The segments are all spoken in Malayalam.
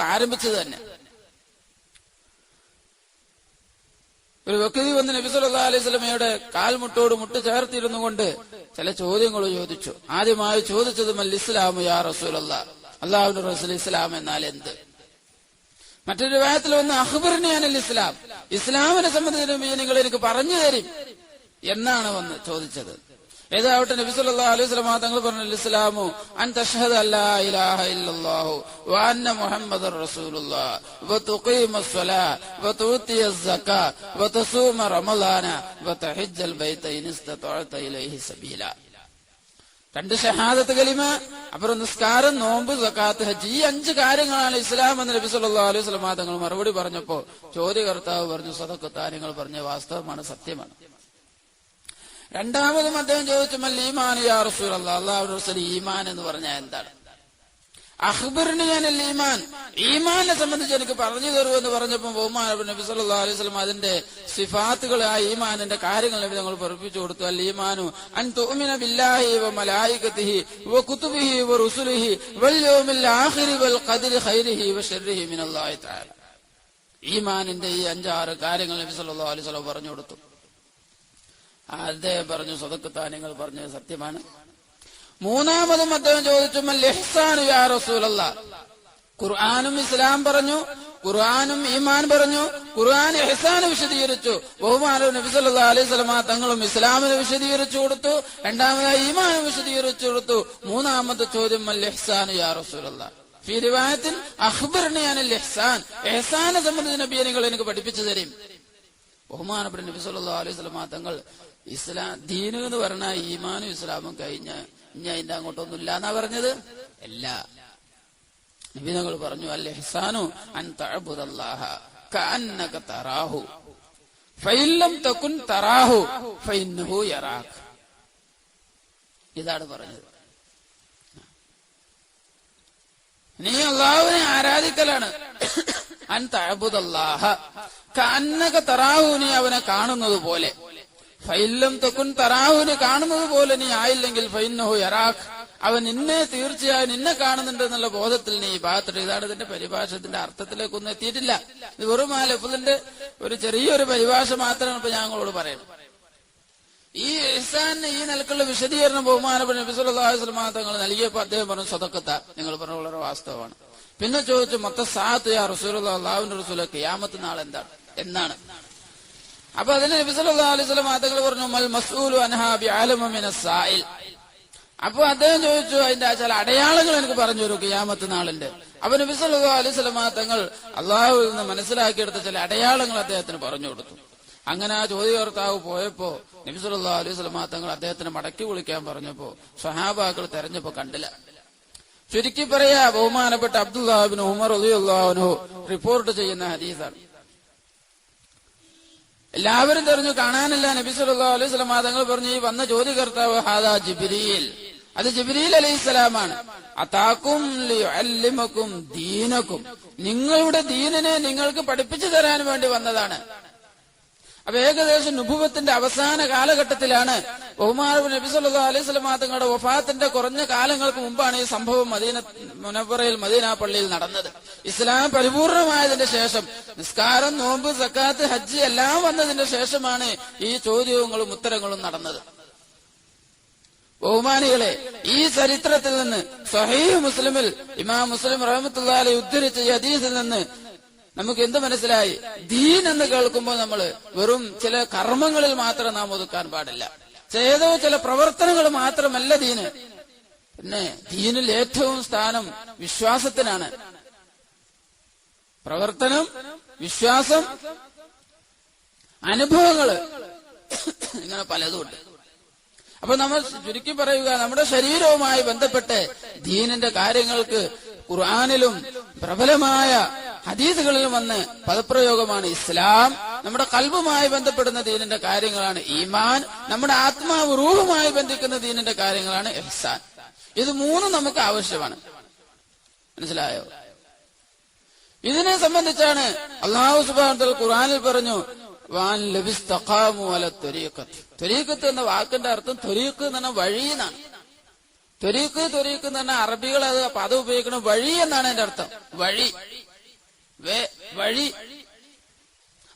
ആരംഭിച്ചത് തന്നെ. ഒരു വ്യക്തി വന്ന് നബി സല്ലല്ലാഹു അലൈഹി സ്വലമയുടെ കാൽമുട്ടോട് മുട്ട് ചേർത്തിരുന്നു കൊണ്ട് ചില ചോദ്യങ്ങൾ ചോദിച്ചു. ആദ്യമായി ചോദിച്ചത് മൽ ഇസ്ലാമു യാ റസൂലല്ലാ അള്ളാഹുവിന്റെ റസൂൽ ഇസ്ലാം എന്നാൽ എന്ത്? മറ്റൊരു വിവാഹത്തിൽ വന്ന് അഹ്ബറിനെയാണ് ഇസ്ലാം. ഇസ്ലാമിനെ സംബന്ധിച്ച് നിങ്ങൾ എനിക്ക് പറഞ്ഞു തരും. എന്നാണ് വന്ന് ചോദിച്ചത്. ഏതാവട്ടെ നബി അലൈഹി വസല്ലം തങ്ങൾ പറഞ്ഞു ഇസ്ലാമു അൻ ഇല്ലല്ലാഹു വ വ വ വ തസൂമ വ തഹജ്ജൽ സബീല. രണ്ട് ഷഹാദത്ത് കലിമ അപ്പുറം നിസ്കാരം നോമ്പ് സക്കാത്ത് ഹജ്ജ് ഈ അഞ്ച് കാര്യങ്ങളാണ് ഇസ്ലാം എന്ന് നബി അലൈഹി വസല്ലം തങ്ങൾ മറുപടി പറഞ്ഞപ്പോ ചോദ്യകർത്താവ് പറഞ്ഞു സദക്കത്താ നിങ്ങൾ പറഞ്ഞ വാസ്തവമാണ് സത്യമാണ്. രണ്ടാമതും അദ്ദേഹം ചോദിച്ചു മല്ല ഈമാൻ യാ റസൂൽ അള്ളാഹു റസൂൽ ഈമാൻ എന്ന് പറഞ്ഞാൽ എന്താണ്? അഹ്ബറിന് ഞാൻ ഈമാൻ. ഈമാനെ സംബന്ധിച്ച് എനിക്ക് പറഞ്ഞു തരൂ എന്ന് പറഞ്ഞപ്പോൾ ബഹുമാൻ നബി സല്ലല്ലാഹു അലൈഹി വസല്ലം അതിന്റെ സിഫാത്തുകൾ ആ ഈമാനിന്റെ കാര്യങ്ങൾ നബി ഞങ്ങൾ പഠിപ്പിച്ചു കൊടുത്തു. അൽ ഈമാനു അൻ തുഅ്മിന ബില്ലാഹി വ മലായികതിഹി വ കുതുബിഹി വ റുസുലിഹി വൽ യൗമിൽ ആഖിരി വൽ ഖദരി ഖൈരിഹി വ ശർരിഹി മിനല്ലാഹി തആല. ഈമാനിന്റെ ഈ അഞ്ചാറ് കാര്യങ്ങൾ നബി സല്ലല്ലാഹു അലൈഹി വസല്ലം പറഞ്ഞു കൊടുത്തു. അദ്ദേഹം പറഞ്ഞു സ്വതക്കുത്താൻ നിങ്ങൾ പറഞ്ഞത് സത്യമാണ്. മൂന്നാമതും അദ്ദേഹം ചോദിച്ചു റസൂലല്ലാ? ഖുർആാനും ഇസ്ലാം പറഞ്ഞു ഖുർആാനും ഈമാൻ പറഞ്ഞു ഖുർആൻ ഇഹ്സാൻ വിശദീകരിച്ചു. ബഹുമാനോ നബി അലൈഹി തങ്ങളും ഇസ്ലാമിനെ വിശദീകരിച്ചു കൊടുത്തു രണ്ടാമതായി ഈമാനും വിശദീകരിച്ചു കൊടുത്തു. മൂന്നാമത്തെ ചോദ്യം മൽ ഇഹ്സാനു യാ റസൂലല്ല? ഫി റിവായത്തിൽ ഇഹ്സാൻ. ഇഹ്സാനെ സംബന്ധിച്ച് നബിയെ നിങ്ങൾ എനിക്ക് പഠിപ്പിച്ചു തരും. ബഹുമാനപ്പെട്ട നബി അലൈഹി വസല്ലമ തങ്ങൾ ഇസ്ലാം ദീനു എന്ന് പറഞ്ഞാൽ ഈമാനും ഇസ്ലാമും കഴിഞ്ഞ് ഇനി അതിന്റെ അങ്ങോട്ടൊന്നും ഇല്ല എന്നാ പറഞ്ഞത്? അല്ല. നബി തങ്ങൾ പറഞ്ഞു അൽ ഹിസാനു അൻ തഴബുദല്ലാഹ കഅന്നക തറാഹു ഫൈല്ലം തകുൻ തറാഹു ഫഇന്നഹു യറാഖ്. ഇതാണ് പറഞ്ഞത്. നീ അള്ളാഹുവിനെ ആരാധിക്കലാണ്. അൻ തഴബുദല്ലാഹ കഅന്നക തറാഹു നീ അവനെ കാണുന്നത് പോലെ. ഫൈല്ലം തൊക്കുൻ തറാഹുവിന് കാണുന്നത് പോലെ നീ ആയില്ലെങ്കിൽ ഫൈന്നഹു യറാഖ്. അവൻ നിന്നെ തീർച്ചയായും നിന്നെ കാണുന്നുണ്ട് എന്നുള്ള ബോധത്തിൽ നീ ഭാഗത്തിട്ട് ഇതാണ് ഇതിന്റെ പരിഭാഷത്തിന്റെ അർത്ഥത്തിലേക്കൊന്നും എത്തിയിട്ടില്ല. ഇത് വെറും ആ ലഫുലിന്റെ ഒരു ചെറിയൊരു പരിഭാഷ മാത്രമാണ് ഇപ്പൊ ഞങ്ങളോട് പറയുന്നത്. ഈ ഇഹ്സാന് ഈ നിലക്കുള്ള വിശദീകരണം ബഹുമാനപ്പെട്ട നബി സല്ലല്ലാഹു അലൈഹി വസല്ലം തങ്ങൾ നൽകിയപ്പോൾ അദ്ദേഹം പറഞ്ഞു സ്വതക്കത്ത നിങ്ങൾ പറഞ്ഞ വളരെ വാസ്തവമാണ്. പിന്നെ ചോദിച്ചു മൊത്ത സാത്ത് യാ റസൂൽ അള്ളാഹുവിന്റെ റസൂല? കിയാമത്ത് നാൾ എന്താണ് എന്നാണ്. അപ്പൊ അതിന് നബി സല്ലല്ലാഹു അലൈഹി വസല്ലം തങ്ങൾ പറഞ്ഞു മൽ മസൂലു അൻഹാ ആലമിന മിന സായിൽ അപ്പൊ അദ്ദേഹം ചോദിച്ചു അതിന്റെ ചില അടയാളങ്ങൾ എനിക്ക് പറഞ്ഞു തരൂ കിയാമത്ത് നാളിന്റെ. അപ്പൊ നബി സല്ലു അലൈഹി വസല്ലം തങ്ങൾ അള്ളാഹുവിൽ നിന്ന് മനസ്സിലാക്കിയെടുത്ത ചില അടയാളങ്ങൾ അദ്ദേഹത്തിന് പറഞ്ഞു കൊടുത്തു. അങ്ങനെ ആ ചോദ്യകർത്താവ് പോയപ്പോ നബി സല്ലാ അലൈഹി വസല്ലം തങ്ങൾ അദ്ദേഹത്തിന് മടക്കി വിളിക്കാൻ പറഞ്ഞപ്പോ സഹാബാക്കൾ തെരഞ്ഞപ്പോ കണ്ടില്ല. ചുരുക്കി പറയാ ബഹുമാനപ്പെട്ട അബ്ദുല്ലാഹിബിന് ഉമർ അലിയുള്ളാഹുനു റിപ്പോർട്ട് ചെയ്യുന്ന ഹദീസാണ്. എല്ലാവരും തെരഞ്ഞു കാണാനല്ല നബി അലൈഹി വസല്ലം തങ്ങൾ പറഞ്ഞു ഈ വന്ന ചോദ്യകർത്താവ് ഹാദാ ജിബ്രീൽ. അത് ജിബിരിൽ അലൈഹി സ്വലാമാണ്. അതാക്കും ദീനക്കും. നിങ്ങളുടെ ദീനിനെ നിങ്ങൾക്ക് പഠിപ്പിച്ചു തരാൻ വേണ്ടി വന്നതാണ്. അപ്പൊ ഏകദേശം നുഭുവത്തിന്റെ അവസാന കാലഘട്ടത്തിലാണ് ബഹുമാനബ് നബി സല്ലാ അലൈഹി വസല്ലം തങ്ങളുടെ വഫാത്തിന്റെ കുറഞ്ഞ കാലങ്ങൾക്ക് മുമ്പാണ് ഈ സംഭവം മദീന മുനവറയിൽ മദീന പള്ളിയിൽ നടന്നത്. ഇസ്ലാം പരിപൂർണമായതിന്റെ ശേഷം നിസ്കാരം നോമ്പ് സക്കാത്ത് ഹജ്ജ് എല്ലാം വന്നതിന്റെ ശേഷമാണ് ഈ ചോദ്യങ്ങളും ഉത്തരങ്ങളും നടന്നത്. ബഹുമാനികളെ ഈ ചരിത്രത്തിൽ നിന്ന് സഹീഹ് മുസ്ലിമിൽ ഇമാം മുസ്ലിം റഹമത്തുല്ലാലെ ഉദ്ധരിച്ച ഹദീസിൽ നിന്ന് നമുക്ക് എന്ത് മനസ്സിലായി? ദീൻ എന്ന് കേൾക്കുമ്പോൾ നമ്മൾ വെറും ചില കർമ്മങ്ങളിൽ മാത്രം നാം ഒതുക്കാൻ പാടില്ല. ഏതോ ചില പ്രവർത്തനങ്ങൾ മാത്രമല്ല ദീന്. പിന്നെ ദീനിൽ ഏറ്റവും സ്ഥാനം വിശ്വാസത്തിനാണ്. പ്രവർത്തനം വിശ്വാസം അനുഭവങ്ങൾ ഇങ്ങനെ പലതുമുണ്ട് അപ്പൊ നമ്മൾ ചുരുക്കി പറയുക നമ്മുടെ ശരീരവുമായി ബന്ധപ്പെട്ട് ദീനിന്റെ കാര്യങ്ങൾക്ക് ഖുർആാനിലും പ്രബലമായ ഹദീസുകളിലും വന്ന് പദപ്രയോഗമാണ് ഇസ്ലാം. നമ്മുടെ കൽബുമായി ബന്ധപ്പെടുന്ന ദീനിന്റെ കാര്യങ്ങളാണ് ഈമാൻ. നമ്മുടെ ആത്മാവ് റൂഹുമായി ബന്ധിക്കുന്ന ദീനിന്റെ കാര്യങ്ങളാണ് എഹ്സാൻ. ഇത് മൂന്നും നമുക്ക് ആവശ്യമാണ്. മനസ്സിലായോ? ഇതിനെ സംബന്ധിച്ചാണ് അള്ളാഹു സുബാൻ ഖുറാനിൽ പറഞ്ഞു ത്വരീഖത്ത്. എന്ന വാക്കിന്റെ അർത്ഥം ത്വരീഖ് എന്ന് പറഞ്ഞാൽ വഴി എന്നാണ്. ത്വരീഖ് ത്വരീഖ് എന്ന് പറഞ്ഞാൽ അറബികൾ അത് പദം ഉപയോഗിക്കണം വഴി എന്നാണ് എന്റെ അർത്ഥം. വഴി. വഴി.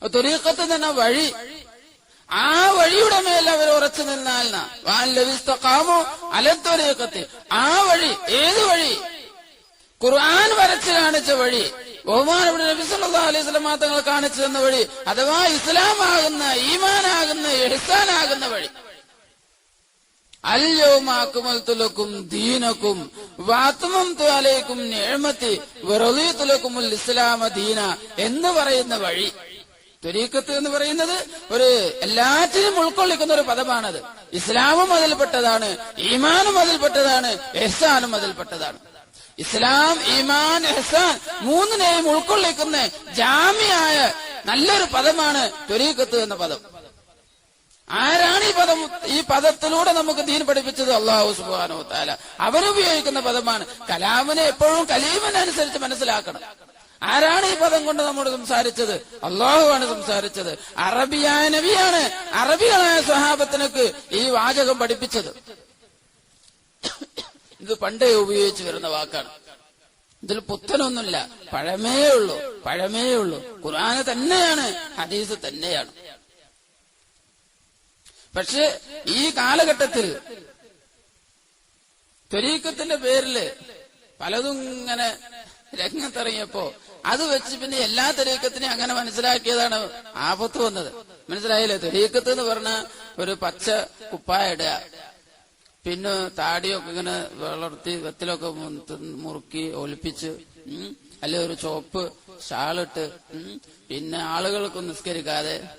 ത്വരീഖത്ത് തന്നെ വഴി. ആ വഴിയുടെ മേൽ അവർ ഉറച്ചു നിന്നാൽ വാലവിസ്തക്കാമോ അലത്തൊരീക്കത്ത് ആ വഴി ഏത് വഴി? ഖുർആൻ വരച്ച് കാണിച്ച വഴി. ബഹുമാനപ്പെട്ട നബി സല്ലല്ലാഹു അലൈഹി വസല്ലം കാണിച്ചു തന്ന വഴി. അഥവാ ഇസ്ലാമാകുന്ന ഈമാനാകുന്ന എഹ്സാനാകുന്ന വഴി. അല്യോമാക്കുമൽത്തുലക്കും ദീനക്കും. ഇസ്ലാമ ദീന എന്ന് പറയുന്ന വഴി. ത്വരീക്കത്ത് എന്ന് പറയുന്നത് ഒരു എല്ലാറ്റിനും ഉൾക്കൊള്ളിക്കുന്ന ഒരു പദമാണത്. ഇസ്ലാമും അതിൽപ്പെട്ടതാണ് ഈമാനും അതിൽപ്പെട്ടതാണ് എഹ്സാനും അതിൽപ്പെട്ടതാണ്. ഇസ്ലാം ഈമാൻ എഹ്സാൻ മൂന്നിനെയും ഉൾക്കൊള്ളിക്കുന്ന ജാമ്യായ നല്ലൊരു പദമാണ് ത്വരീക്കത്ത് എന്ന പദം. ആരാണ് ഈ പദം ഈ പദത്തിലൂടെ നമുക്ക് ദീൻ പഠിപ്പിച്ചത്? അള്ളാഹു സുബാനോ താല അവരുപയോഗിക്കുന്ന പദമാണ്. കലാമിനെ എപ്പോഴും കലീമിനനുസരിച്ച് മനസ്സിലാക്കണം. ആരാണ് ഈ പദം കൊണ്ട് നമ്മോട് സംസാരിച്ചത്? അള്ളാഹുവാണ് സംസാരിച്ചത്. അറബിയായ നബിയാണ്. അറബികളായ സ്വഹാബത്തിനൊക്കെ ഈ വാചകം പഠിപ്പിച്ചത്. ഇത് പണ്ടേ ഉപയോഗിച്ചു വരുന്ന വാക്കാണ്. ഇതിൽ പുത്തനൊന്നുമില്ല. പഴമേ ഉള്ളൂ പഴമേ ഉള്ളൂ ഖുർആന് തന്നെയാണ്. ഹദീസ് തന്നെയാണ്. പക്ഷെ ഈ കാലഘട്ടത്തിൽ ത്വരീക്കത്തിന്റെ പേരിൽ പലതും ഇങ്ങനെ രംഗത്തിറങ്ങിയപ്പോ അത് വെച്ച് പിന്നെ എല്ലാ തെരീക്കത്തിനെയും അങ്ങനെ മനസ്സിലാക്കിയതാണ് ആപത്ത് വന്നത്. മനസ്സിലായില്ലേ? തെരീക്കത്ത് എന്ന് പറഞ്ഞ ഒരു പച്ച കുപ്പായ ഇടുക. പിന്നെ താടിയൊക്കെ ഇങ്ങനെ വളർത്തി വെത്തിലൊക്കെ മുറുക്കി ഒലിപ്പിച്ച് അല്ലെ ഒരു ചോപ്പ് ഷാളിട്ട് പിന്നെ ആളുകൾക്ക് നിസ്കരിക്കാതെ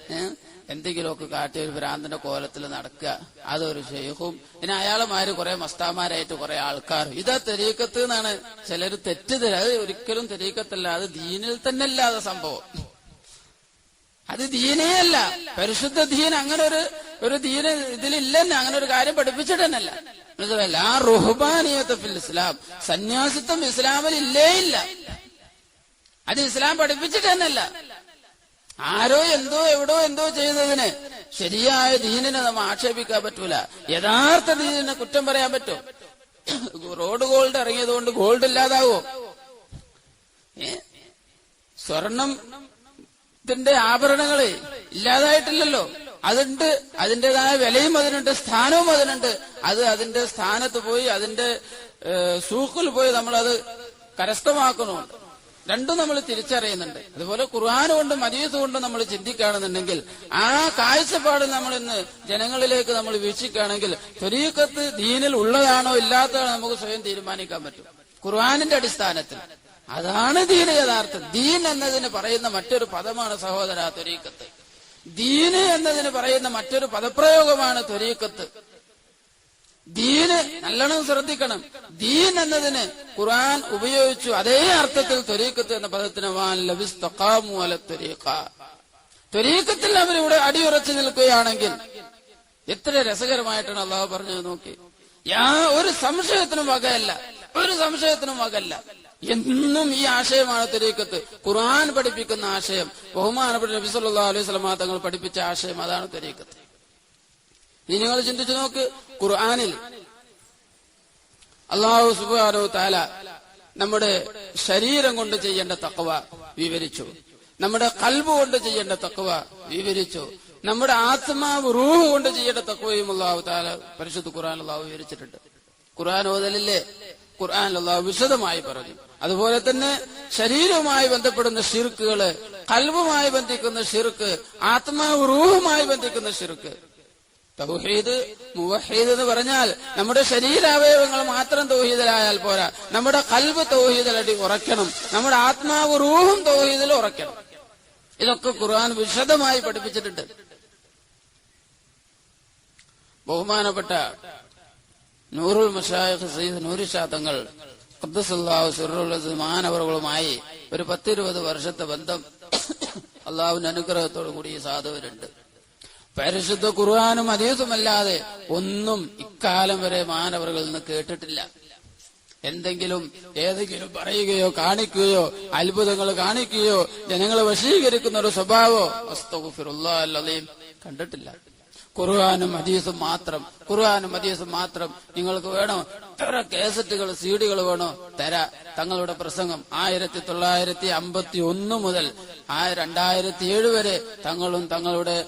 എന്തെങ്കിലുമൊക്കെ കാട്ടി ഒരു ഭ്രാന്തന്റെ കോലത്തിൽ നടക്കുക. അതൊരു ഷെയ്ഖും പിന്നെ അയാളുമാര് കുറെ മസ്താമാരായിട്ട് കുറെ ആൾക്കാർ ഇതാ തെരീക്കത്ത് എന്നാണ്. ചിലർ തെറ്റിദ്ധര അത് ഒരിക്കലും തെരീക്കത്തല്ല. അത് ദീനിൽ തന്നെ അല്ലാതെ സംഭവം. അത് ദീനേ അല്ല. പരിശുദ്ധ ദീൻ അങ്ങനെ ഒരു ഒരു ദീന ഇതിലില്ലെന്നെ അങ്ങനെ ഒരു കാര്യം പഠിപ്പിച്ചിട്ടെന്നല്ല. ആ റുഹബാനിയത്ത് ഇസ്ലാം. സന്യാസിത്വം ഇസ്ലാമിൽ ഇല്ലേ ഇല്ല. അത് ഇസ്ലാം പഠിപ്പിച്ചിട്ടെന്നല്ല ആരോ എന്തോ എവിടോ എന്തോ ചെയ്യുന്നതിന് ശരിയായ ദീനിനെ നമ്മൾ ആക്ഷേപിക്കാൻ പറ്റൂല. യഥാർത്ഥ ദീനിനെ കുറ്റം പറയാൻ പറ്റും. റോഡ് ഗോൾഡ് ഇറങ്ങിയത് കൊണ്ട് ഗോൾഡ് ഇല്ലാതാവോ. ഏ? സ്വർണം ത്തിന്റെ ആഭരണങ്ങൾ ഇല്ലാതായിട്ടില്ലല്ലോ. അതുണ്ട് അതിന്റെതായ വിലയും അതിനുണ്ട് സ്ഥാനവും അതിനുണ്ട്. അത് അതിന്റെ സ്ഥാനത്ത് പോയി അതിന്റെ സൂക്കിൽ പോയി നമ്മളത് കരസ്ഥമാക്കുന്നുണ്ട്. രണ്ടും നമ്മൾ തിരിച്ചറിയുന്നുണ്ട്. അതുപോലെ ഖുർആൻ കൊണ്ടും മദീസ് കൊണ്ടും നമ്മൾ ചിന്തിക്കുകയാണെന്നുണ്ടെങ്കിൽ ആ കാഴ്ചപ്പാട് നമ്മൾ ഇന്ന് ജനങ്ങളിലേക്ക് നമ്മൾ വീക്ഷിക്കുകയാണെങ്കിൽ ത്വരീക്കത്ത് ദീനിൽ ഉള്ളതാണോ ഇല്ലാത്തതാണോ നമുക്ക് സ്വയം തീരുമാനിക്കാൻ പറ്റും. ഖുർആാനിന്റെ അടിസ്ഥാനത്തിൽ. അതാണ് ദീന് യഥാർത്ഥം. ദീൻ എന്നതിന് പറയുന്ന മറ്റൊരു പദമാണ് സഹോദര ത്വരീക്കത്ത് ദീന് എന്നതിന് പറയുന്ന മറ്റൊരു പദപ്രയോഗമാണ് ത്വരീക്കത്ത് ദീന് നല്ലോണം ശ്രദ്ധിക്കണം. ദീൻ എന്നതിന് ഖുർആൻ ഉപയോഗിച്ചു അതേ അർത്ഥത്തിൽ ത്വരീക്കത്ത് എന്ന പദത്തിന് വാൻ ത്വരീഖ. ത്വരീക്കത്തിൽ അവരിവിടെ അടിയുറച്ചു നിൽക്കുകയാണെങ്കിൽ എത്ര രസകരമായിട്ടാണ് അള്ളാഹു പറഞ്ഞത് നോക്കി. യാ ഒരു സംശയത്തിനും വകയല്ല. ഒരു സംശയത്തിനും വകല്ല എന്നും ഈ ആശയമാണ് തെരീക്കത്ത് ഖുർആൻ പഠിപ്പിക്കുന്ന ആശയം. ബഹുമാനപ്പെട്ട നബി സല്ലല്ലാഹു അലൈഹി വസല്ലമ തങ്ങൾ പഠിപ്പിച്ച ആശയം അതാണ് തെരീക്കത്ത് നിങ്ങൾ ചിന്തിച്ചു നോക്ക് ഖുർആാനിൽ അള്ളാഹു സുബാനോ താല നമ്മുടെ ശരീരം കൊണ്ട് ചെയ്യേണ്ട തക്കവ വിവരിച്ചു. നമ്മുടെ കൽബ് കൊണ്ട് ചെയ്യേണ്ട തക്കവ വിവരിച്ചു. നമ്മുടെ ആത്മാവ് റൂഹ് കൊണ്ട് ചെയ്യേണ്ട തക്കവയും അള്ളാഹു താല പരിശുദ്ധ ഖുർആൻ അള്ളാഹു വിവരിച്ചിട്ടുണ്ട്. ഖുർആൻ ഓതലില്ലേ? ഖുർആൻ അള്ളാഹു വിശദമായി പറഞ്ഞു. അതുപോലെ തന്നെ ശരീരവുമായി ബന്ധപ്പെടുന്ന ഷിർക്കുകൾ കൽവുമായി ബന്ധിക്കുന്ന ഷിർക്ക് ആത്മാവ് റൂഹുമായി ബന്ധിക്കുന്ന ഷിർക്ക് തൗഹീദ് മുവഹീദ് എന്ന് പറഞ്ഞാൽ നമ്മുടെ ശരീരാവയവങ്ങൾ മാത്രം തൗഹീദിലായാൽ പോരാ. നമ്മുടെ കൽവ് തൗഹീദിലടി ഉറക്കണം നമ്മുടെ ആത്മാവ് റൂഹും തൗഹീദിൽ ഉറക്കണം ഇതൊക്കെ ഖുർആൻ വിശദമായി പഠിപ്പിച്ചിട്ടുണ്ട്. ബഹുമാനപ്പെട്ട നൂറുൽ മുഷാഹ് സയ്യിദ് നൂരിഷാ തങ്ങൾ ഖദ്ദസല്ലാഹു സിറുൽ മാനവറുകളുമായി ഒരു പത്തിരുപത് വർഷത്തെ ബന്ധം അള്ളാഹുവിന്റെ അനുഗ്രഹത്തോടു കൂടി സാധുവരുണ്ട് പരിശുദ്ധ ഖുർആാനും അതീതുമല്ലാതെ ഒന്നും ഇക്കാലം വരെ മാനവറുകളിൽ നിന്ന് കേട്ടിട്ടില്ല. എന്തെങ്കിലും ഏതെങ്കിലും പറയുകയോ കാണിക്കുകയോ അത്ഭുതങ്ങൾ കാണിക്കുകയോ ജനങ്ങളെ വശീകരിക്കുന്ന ഒരു സ്വഭാവോ അസ്തഫിറുള്ളതയും കണ്ടിട്ടില്ല. ഖുർആാനും ഹദീസും മാത്രം ഖുർആാനും ഹദീസും മാത്രം നിങ്ങൾക്ക് വേണോ? എത്ര കേസറ്റുകൾ സീഡികൾ വേണോ? തരാ. തങ്ങളുടെ പ്രസംഗം ആയിരത്തി തൊള്ളായിരത്തി അമ്പത്തി ഒന്ന് മുതൽ ആ രണ്ടായിരത്തി ഏഴ് വരെ തങ്ങളും തങ്ങളുടെ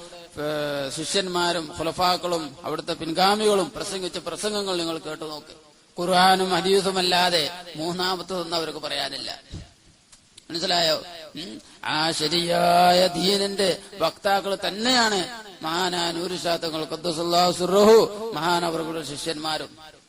ശിഷ്യന്മാരും ഖുലഫാക്കളും അവിടുത്തെ പിൻഗാമികളും പ്രസംഗിച്ച പ്രസംഗങ്ങൾ നിങ്ങൾ കേട്ടു നോക്ക്. ഖുർആാനും ഹദീസുമല്ലാതെ മൂന്നാമത്തതൊന്നും അവർക്ക് പറയാനില്ല. മനസ്സിലായോ? ആ ശരിയായ ദീനിന്റെ വക്താക്കൾ തന്നെയാണ്. മഹാനാ നൂരുശാത്തങ്ങൾ മഹാൻ മഹാനവറുകളുടെ ശിഷ്യന്മാരും.